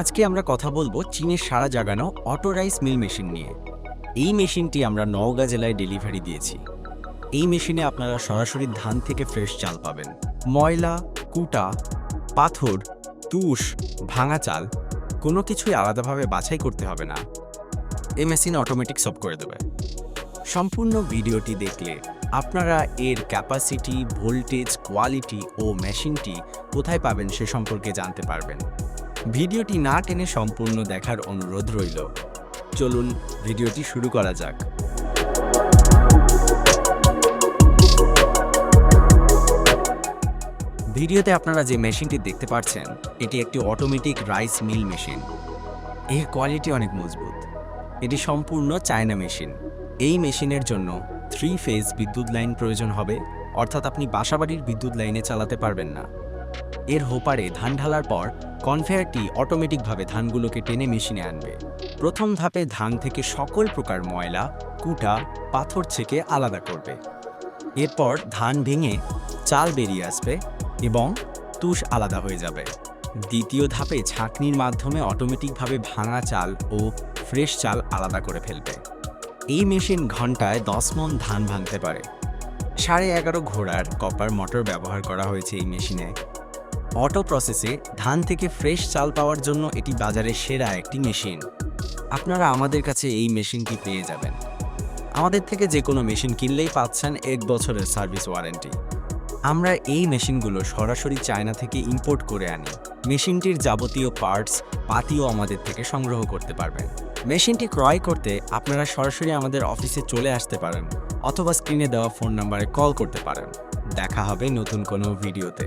আজকে আমরা কথা বলব চীনের সারা জাগানো অটো রাইস মিল মেশিন নিয়ে। এই মেশিনটি আমরা নওগাঁ জেলায় ডেলিভারি দিয়েছি। এই মেশিনে আপনারা সরাসরি ধান থেকে ফ্রেশ চাল পাবেন। ময়লা, কুটা, পাথর, তুষ, ভাঙা চাল, কোনো কিছুই আলাদাভাবে বাছাই করতে হবে না। এই মেশিন অটোমেটিক সব করে দেবে। সম্পূর্ণ ভিডিওটি দেখলে আপনারা এর ক্যাপাসিটি ভোল্টেজ কোয়ালিটি ও মেশিনটি কোথায় পাবেন সে সম্পর্কে জানতে পারবেন। ভিডিওটি না টেনে সম্পূর্ণ দেখার অনুরোধ রইল। চলুন ভিডিওটি শুরু করা যাক। ভিডিওতে আপনারা যে মেশিনটি দেখতে পাচ্ছেন, এটি একটি অটোমেটিক রাইস মিল মেশিন এর কোয়ালিটি অনেক মজবুত। এটি সম্পূর্ণ চায়না মেশিন এই মেশিনের জন্য থ্রি ফেজ বিদ্যুৎ লাইন প্রয়োজন হবে, অর্থাৎ আপনি বাসাবাড়ির বিদ্যুৎ লাইনে চালাতে পারবেন না। এর হোপারে ধান ঢালার পর কনভেয়ারটি অটোমেটিকভাবে ধানগুলোকে টেনে মেশিনে আনবে। প্রথম ধাপে ধান থেকে সকল প্রকার ময়লা, কুটা, পাথর থেকে আলাদা করবে। এরপর ধান ভেঙে চাল বেরিয়ে আসবে এবং তুষ আলাদা হয়ে যাবে। দ্বিতীয় ধাপে ছাঁকনির মাধ্যমে অটোমেটিকভাবে ভাঙা চাল ও ফ্রেশ চাল আলাদা করে ফেলবে। এই মেশিন ঘন্টায় দশ মন ধান ভাঙতে পারে। সাড়ে এগারো ঘোড়ার কপার মোটর ব্যবহার করা হয়েছে এই মেশিনে। অটো প্রসেসে ধান থেকে ফ্রেশ চাল পাওয়ার জন্য এটি বাজারে সেরা একটি মেশিন। আপনারা আমাদের কাছে এই মেশিনটি পেয়ে যাবেন। আমাদের থেকে যে কোনো মেশিন কিনলেই পাচ্ছেন এক বছরের সার্ভিস ওয়ারেন্টি। আমরা এই মেশিনগুলো সরাসরি চায়না থেকে ইম্পোর্ট করে আনি। মেশিনটির যাবতীয় পার্টস, পাতিও আমাদের থেকে সংগ্রহ করতে পারবেন। মেশিনটি ক্রয় করতে আপনারা সরাসরি আমাদের অফিসে চলে আসতে পারেন অথবা স্ক্রিনে দেওয়া ফোন নাম্বারে কল করতে পারেন। দেখা হবে নতুন কোনো ভিডিওতে।